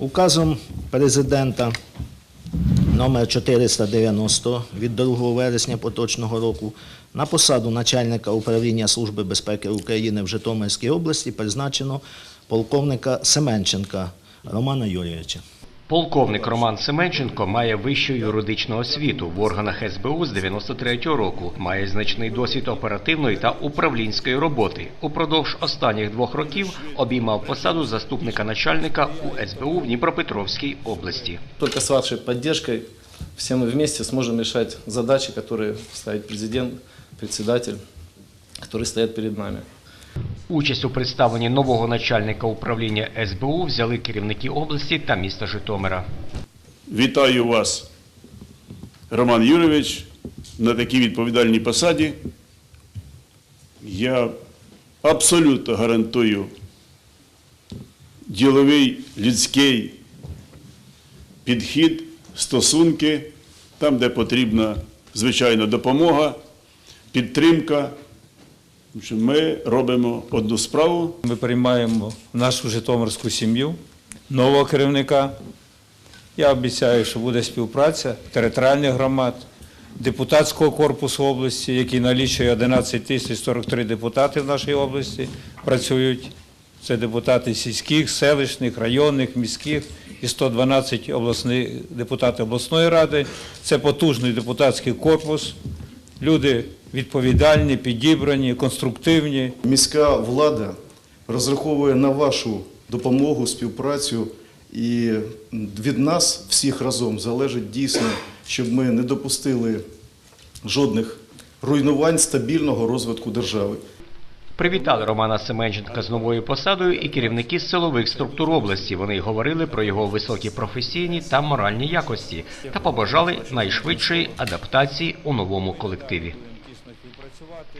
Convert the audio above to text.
Указом президента номер 490 від 2 вересня поточного року на посаду начальника управління Служби безпеки України в Житомирській області призначено полковника Семенченка Романа Юрійовича. Полковник Роман Семенченко має вищу юридичну освіту в органах СБУ з 93-го року. Має значний досвід оперативної та управлінської роботи. Упродовж останніх двох років обіймав посаду заступника начальника у СБУ в Дніпропетровській області. Только с вашей поддержкой все мы вместе сможем решать задачи, которые ставит президент, председатель, которые стоят перед нами. Участь у представленні нового начальника управління СБУ взяли керівники області та міста Житомира. Вітаю вас, Роман Юрійович, на такій відповідальній посаді. Я абсолютно гарантую діловий людський підхід, стосунки, там, де потрібна, звичайно, допомога, підтримка. Ми робимо одну справу, Ми приймаємо нашу Житомирську сім'ю нового керівника. Я обіцяю, що буде співпраця територіальних громад, депутатського корпусу області, який налічує 11 тисяч 43 депутати в нашій області, працюють. Це депутати сільських, селищних, районних, міських і 112 обласних, депутати обласної ради. Це потужний депутатський корпус. Люди відповідальні, підібрані, конструктивні. Міська влада розраховує на вашу допомогу, співпрацю, і від нас всіх разом залежить дійсно, щоб ми не допустили жодних руйнувань стабільного розвитку держави. Привітали Романа Семенченка з новою посадою і керівники силових структур області. Вони говорили про його високі професійні та моральні якості та побажали найшвидшої адаптації у новому колективі працювати.